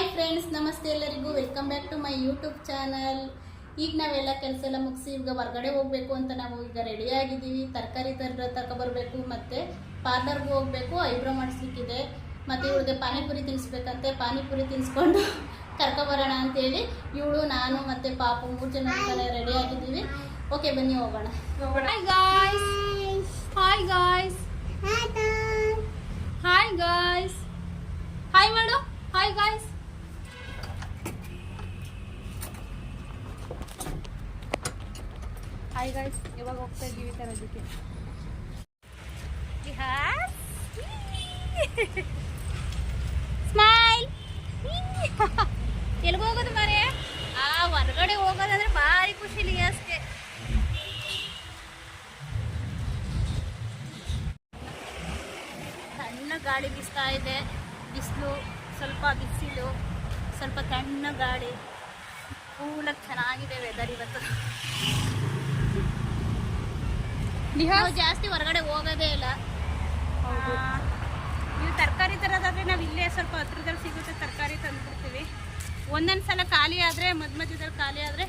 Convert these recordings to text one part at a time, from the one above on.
Hi friends ನಮಸ್ತೆ ಎಲ್ಲರಿಗೂ. Welcome back to my YouTube channel ಈಗ ನಾವೆಲ್ಲ ಕೆಲಸ ಎಲ್ಲ ಮುಗಿಸಿ ಈಗ ಹೊರಗಡೆ ಹೋಗಬೇಕು ಅಂತ ನಾವು ಈಗ ರೆಡಿ ಆಗಿದ್ದೀವಿ. ತರಕಾರಿ ತರ ತಗೊಬರ್ಬೇಕು ಮತ್ತೆ ಪಾರ್ಲರ್ಗೂ ಹೋಗಬೇಕು ಐಬ್ರೋ ಮಾಡಿಸ್ಲಿಕ್ಕಿದೆ. ಮತ್ತೆ ಇವಳಿಗೆ ಪಾನಿಪುರಿ ತಿನ್ನಿಸ್ಬೇಕಂತೆ ಪಾನಿಪುರಿ ತಿನ್ಸ್ಕೊಂಡು ಕರ್ಕೊಬರೋಣ ಅಂತೇಳಿ ಇವಳು ನಾನು ಮತ್ತೆ ಪಾಪು ಮೂರು ಜನ ರೆಡಿ ಆಗಿದ್ದೀವಿ. ಓಕೆ ಬನ್ನಿ ಹೋಗೋಣ. Hi guys hi guys hi guys hi ಮಾಡು ಹಾಯ್ ಗಾಯ್ಸ್ ಹಾಯ್ ಗಾಯ್ಸ್ ಇವಾಗ ಹೋಗ್ತಾ ಇದ್ದೀವಿ ತರೋದಕ್ಕೆ ಸ್ಮೈಲ್ ಎಲ್ಲಿಗೆ ಹೋಗೋದು ಮರೆ? ಆ, ಹೊರಗಡೆ ಹೋಗೋದಂದ್ರೆ ಭಾರಿ ಖುಷಿ ಅಷ್ಟೇ. ಸಣ್ಣ ಗಾಳಿ ಬೀಸ್ತಾ ಇದೆ. ಬಿಸಿಲು, ಸ್ವಲ್ಪ ಬಿಸಿಲು, ಸ್ವಲ್ಪ ತಣ್ಣ ಗಾಳಿ. ಕೂಲಾಗಿ ಚೆನ್ನಾಗಿದೆ ವೆದರ್ ಇವತ್ತು. ನಾವು ಜಾಸ್ತಿ ಹೊರಗಡೆ ಹೋಗೋದೇ ಇಲ್ಲ. ನೀವು ತರಕಾರಿ ತರೋದಾದ್ರೆ ನಾವು ಇಲ್ಲೇ ಸ್ವಲ್ಪ ಹತ್ರದಲ್ಲಿ ಸಿಗುತ್ತೆ ತರಕಾರಿ ತಂದ್ಬಿಡ್ತೀವಿ. ಒಂದೊಂದು ಸಲ ಖಾಲಿ ಆದರೆ ಮಧ್ಯ ಮಧ್ಯದಲ್ಲಿ ಖಾಲಿ ಆದರೆ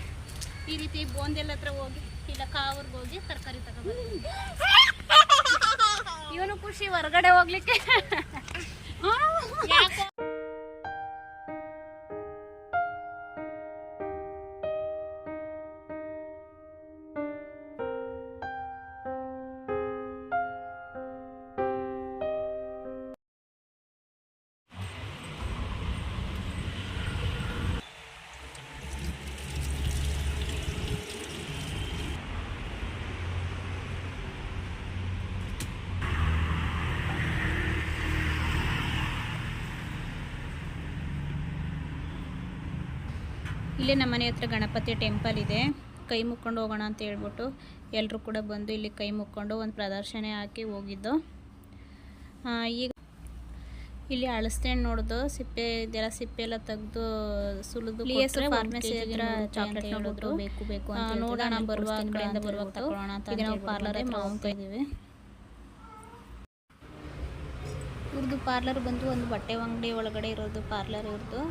ಈ ರೀತಿ ಬೋಂದೆಲ್ಲ ಹತ್ರ ಹೋಗಿ ಇಲ್ಲ ಕಾವ್ರಿಗೆ ಹೋಗಿ ತರಕಾರಿ ತಗೋಬೋದು ಇವನು ಖುಷಿ ಹೊರಗಡೆ ಹೋಗ್ಲಿಕ್ಕೆ. ಇಲ್ಲೇ ನಮ್ಮ ಮನೆ ಹತ್ರ ಗಣಪತಿ ಟೆಂಪಲ್ ಇದೆ. ಕೈ ಮುಕ್ಕೊಂಡು ಹೋಗೋಣ ಅಂತ ಹೇಳ್ಬಿಟ್ಟು ಎಲ್ಲರೂ ಕೂಡ ಬಂದು ಇಲ್ಲಿ ಕೈ ಮುಕ್ಕೊಂಡು ಒಂದು ಪ್ರದರ್ಶನ ಹಾಕಿ ಹೋಗಿದ್ದು. ಈಗ ಇಲ್ಲಿ ಅಳಸ್ತೆಣ್ಣು ನೋಡ್ದು ಸಿಪ್ಪೆ ಇದೆಲ್ಲ ಸಿಪ್ಪೆ ಎಲ್ಲ ತೆಗೆದು ಸುಲಿದು ಫಾರ್ಮಸಿ ಹತ್ರ ಚಾಕ್ಲೇಟ್ ನೋಡಿದ್ರು ಬೇಕು ಬೇಕು ಅಂತ ನೋಡೋಣ ಬರುವ ಕಡೆಯಿಂದ ಬರುವಾಗ ತಗೊಳ್ಳೋಣ ಅಂತ ಈಗ ನಾವು ಪಾರ್ಲರ್ ಹತ್ರ ಹೋಗ್ತಾ ಇದೀವಿ ಇವ್ರದ್ದು ಪಾರ್ಲರ್ ಬಂದು ಒಂದು ಬಟ್ಟೆ ಅಂಗಡಿ ಒಳಗಡೆ ಇರೋದು ಪಾರ್ಲರ್ ಇವ್ರದ್ದು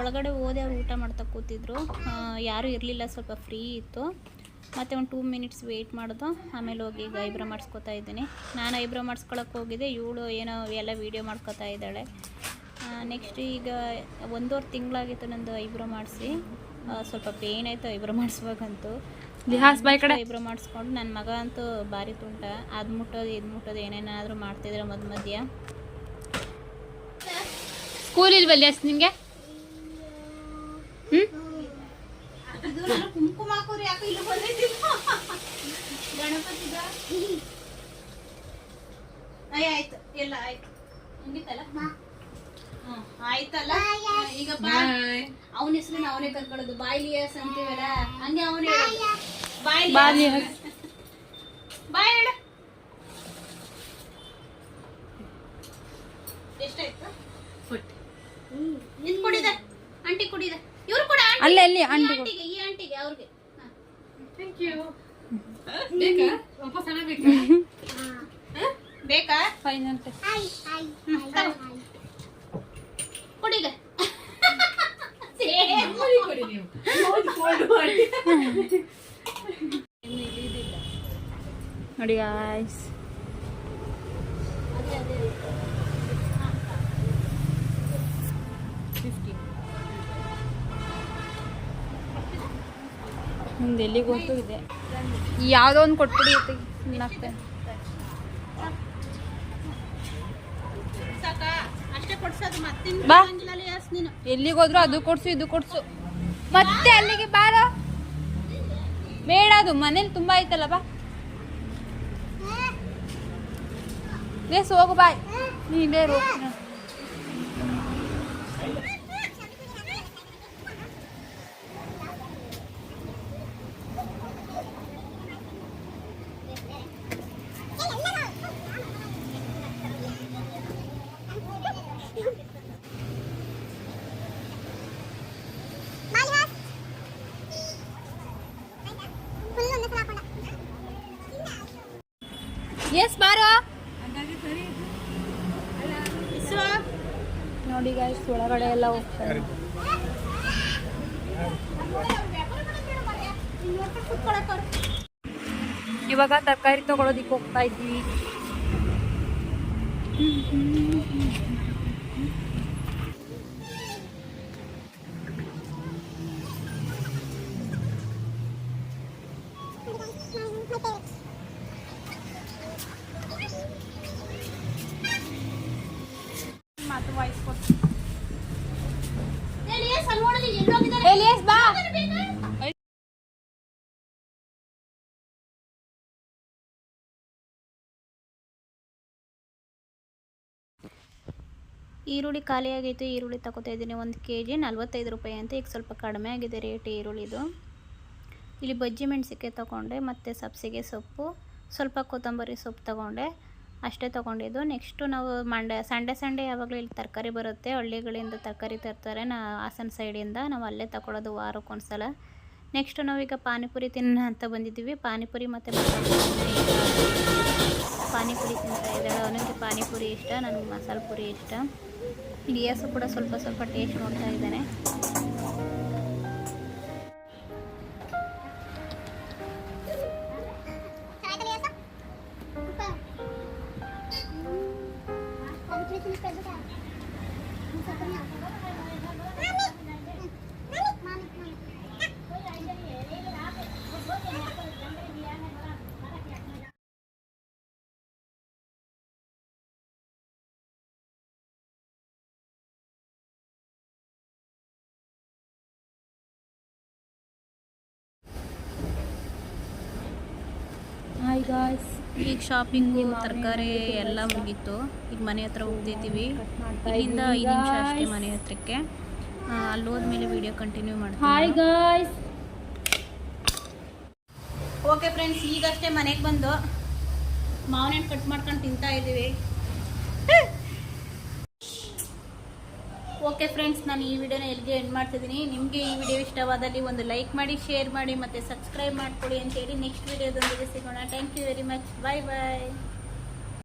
ಒಳಗಡೆ ಹೋದೆ ಅವ್ರು ಊಟ ಮಾಡ್ತಾ ಕೂತಿದ್ರು. ಯಾರು ಇರಲಿಲ್ಲ ಸ್ವಲ್ಪ ಫ್ರೀ ಇತ್ತು. ಮತ್ತು ಒಂದು ಟೂ ಮಿನಿಟ್ಸ್ ವೆಯ್ಟ್ ಮಾಡ್ದೋ. ಆಮೇಲೆ ಹೋಗಿ ಈಗ ಐಬ್ರೋ ಮಾಡಿಸ್ಕೊತಾ ಇದ್ದೀನಿ. ನಾನು ಐಬ್ರೋ ಮಾಡಿಸ್ಕೊಳಕ್ಕೆ ಹೋಗಿದ್ದೆ. ಇವಳು ಏನೋ ಎಲ್ಲ ವೀಡಿಯೋ ಮಾಡ್ಕೊತಾ ಇದ್ದಾಳೆ. ನೆಕ್ಸ್ಟ್ ಈಗ ಒಂದೂವರೆ ತಿಂಗಳಾಗಿತ್ತು ನಂದು ಐಬ್ರೋ ಮಾಡಿಸಿ. ಸ್ವಲ್ಪ ಪೇಯ್ನ್ ಆಯಿತು ಐಬ್ರೋ ಮಾಡಿಸ್ಬೇಕಂತೂ ಐಬ್ರೋ ಮಾಡಿಸ್ಕೊಂಡು ನನ್ನ ಮಗ ಅಂತೂ ಭಾರಿ ತುಂಟ. ಅದು ಮುಟ್ಟೋದು ಇದು ಮುಟ್ಟೋದು ಏನೇನಾದರೂ ಮಾಡ್ತಿದ್ರೆ ಮಧ್ಯ ಮಧ್ಯ. ಸ್ಕೂಲ್ ಇಲ್ವಲ್ಲಿ ಅಷ್ಟು ನಿಮಗೆ? ಕುಂಕುಮ ಹಾಕೋರು ಯಾಕೆ ಇಲ್ಲಿ ಗಣಪತಿದ ಅಯ್ಯ ಆಯ್ತು. ಎಲ್ಲ ಆಯ್ತು. ಮುಗಿತಲ್ಲ? ಆಯ್ತಲ್ಲ? ಈಗ ಅವನ ಹೆಸರು ಅವನೇ ಕರ್ಕೊಳ್ಳೋದು. ಬಾಯ್ಲಿಯಸ್ ಅಂತೀವಲ್ಲ? ಹಂಗೆ ಅವನೇ ಬಾಯ್ ಬಾಯ್ ಹೇಳು. ಎಷ್ಟಾಯ್ತು? ಆಂಟಿ ಕುಡಿದೆ ಕೂಡ. ಅಲ್ಲೇ, ಅಲ್ಲಿ ಈ aunty ಗೆ. ಆಂಟಿಗೆ ಈ ಬೇಕಾ ಅವ್ರಿಗೆ. ಹಾ. ಬೇಕಾ? ಫೈನಲ್ ಕುಡಿಗ. ನೋಡಿ ಗಾಯ್ಸ್ ಒಂದು ಎಲ್ಲಿಗೆ ಹೋಗ್ತು ಇದೆ. ಯಾವುದೋ ಒಂದು ಕೊಟ್ಬಿಡಿ ತಿನ್ನಾಕ್ತೆ ಎಲ್ಲಿಗೆ ಹೋದ್ರು ಅದು ಕೊಡ್ಸು, ಇದು ಕೊಡ್ಸು. ಮತ್ತೆ ಅಲ್ಲಿಗೆ ಬಾರ. ಬೇಡ ಅದು, ಮನೇಲಿ ತುಂಬಾ ಐತಲ್ಲ, ಬಾ. ಬೇಸ್ ಹೋಗು, ಬಾಯ್. ನೀ ಇಲ್ಲೇ ಎಸ್ ಬಾರೋ ನೋಡಿ ಗಾಯ್ಸ್ ಒಳಗಡೆ ಎಲ್ಲ ಹೋಗ್ತಾರೆ ಇವಾಗ ತರಕಾರಿ ತಗೊಳೋದಿಕ್ಕೆ ಹೋಗ್ತಾ ಇದ್ವಿ. ಮಾತು ವಾಯ್ಸ್ ಕೊಟ್ಟು ಎಲಿಯಸ್ ಬಾ. ಈರುಳ್ಳಿ ಖಾಲಿ ಆಗೈತೆ ಈರುಳ್ಳಿ ತಗೋತಾ ಇದ್ದೀನಿ. ಒಂದು ಕೆ ಜಿ ನಲ್ವತ್ತೈದು ರೂಪಾಯಿ ಅಂತ ಈಗ ಸ್ವಲ್ಪ ಕಡಿಮೆ ಆಗಿದೆ ರೇಟ್ ಈರುಳ್ಳಿದು. ಇಲ್ಲಿ ಬಜ್ಜಿ ಮೆಣಸಿಕೆ ತೊಗೊಂಡೆ ಮತ್ತು ಸಬ್ಸಿಗೆ ಸೊಪ್ಪು ಸ್ವಲ್ಪ ಕೊತ್ತಂಬರಿ ಸೊಪ್ಪು ತೊಗೊಂಡೆ. ಅಷ್ಟೇ ತೊಗೊಂಡಿದ್ದು. ನೆಕ್ಸ್ಟು ನಾವು ಮಂಡೆ ಸಂಡೇ ಸಂಡೆ ಯಾವಾಗಲೂ ಇಲ್ಲಿ ತರಕಾರಿ ಬರುತ್ತೆ. ಹಳ್ಳಿಗಳಿಂದ ತರಕಾರಿ ತರ್ತಾರೆ. ನಾ ಹಾಸನ ಸೈಡಿಂದ ನಾವು ಅಲ್ಲೇ ತಗೊಳ್ಳೋದು ವಾರಕ್ಕೊಂದು ಸಲ ನೆಕ್ಸ್ಟು ನಾವೀಗ ಪಾನಿಪುರಿ ತಿನ್ನ ಅಂತ ಬಂದಿದ್ದೀವಿ. ಪಾನಿಪುರಿ ಮತ್ತು ಪಾನಿಪುರಿ ತಿಂತಾ ಇದ್ದಾಳೆ. ಅವನಿಗೆ ಪಾನಿಪುರಿ ಇಷ್ಟ. ನನಗೆ ಮಸಾಲೆ ಪುರಿ ಇಷ್ಟ. ಇಲಿಯಾಸು ಕೂಡ ಸ್ವಲ್ಪ ಸ್ವಲ್ಪ ಟೇಸ್ಟ್ ನೋಡ್ತಾ ಇದ್ದಾನೆ ಗಾಯ್ಸ್ ಈಗ ಶಾಪಿಂಗು ತರಕಾರಿ ಎಲ್ಲ ಮುಗೀತು. ಈಗ ಮನೆ ಹತ್ರ ಹೋಗ್ತಿದ್ದೀವಿ ಇಲ್ಲಿಂದ ಐದು ನಿಮಿಷ ಅಷ್ಟೇ ಮನೆ ಹತ್ರಕ್ಕೆ. ಅಲ್ಲಿ ಹೋದ್ಮೇಲೆ ವಿಡಿಯೋ ಕಂಟಿನ್ಯೂ ಮಾಡ್ತೀವಿ ಗಾಯ್ಸ್ ಓಕೆ ಫ್ರೆಂಡ್ಸ್ ಈಗಷ್ಟೇ ಮನೆಗೆ ಬಂದು ಮಾವಿನ ಹಣ್ಣು ಕಟ್ ಮಾಡ್ಕೊಂಡು ತಿಂತಾ ಇದ್ದೀವಿ ಓಕೆ ಫ್ರೆಂಡ್ಸ್ ನಾನು ಈ ವಿಡಿಯೋನ ಎಲ್ಲಿಗೆ ಎಂಡ್ ಮಾಡ್ತಿದ್ದೀನಿ. ನಿಮಗೆ ಈ ವಿಡಿಯೋ ಇಷ್ಟವಾದಲ್ಲಿ ಒಂದು ಲೈಕ್ ಮಾಡಿ ಶೇರ್ ಮಾಡಿ ಮತ್ತು ಸಬ್ಸ್ಕ್ರೈಬ್ ಮಾಡ್ಕೊಳ್ಳಿ ಅಂತೇಳಿ ನೆಕ್ಸ್ಟ್ ವಿಡಿಯೋದೊಂದಿಗೆ ಸಿಗೋಣ. Thank you very much bye bye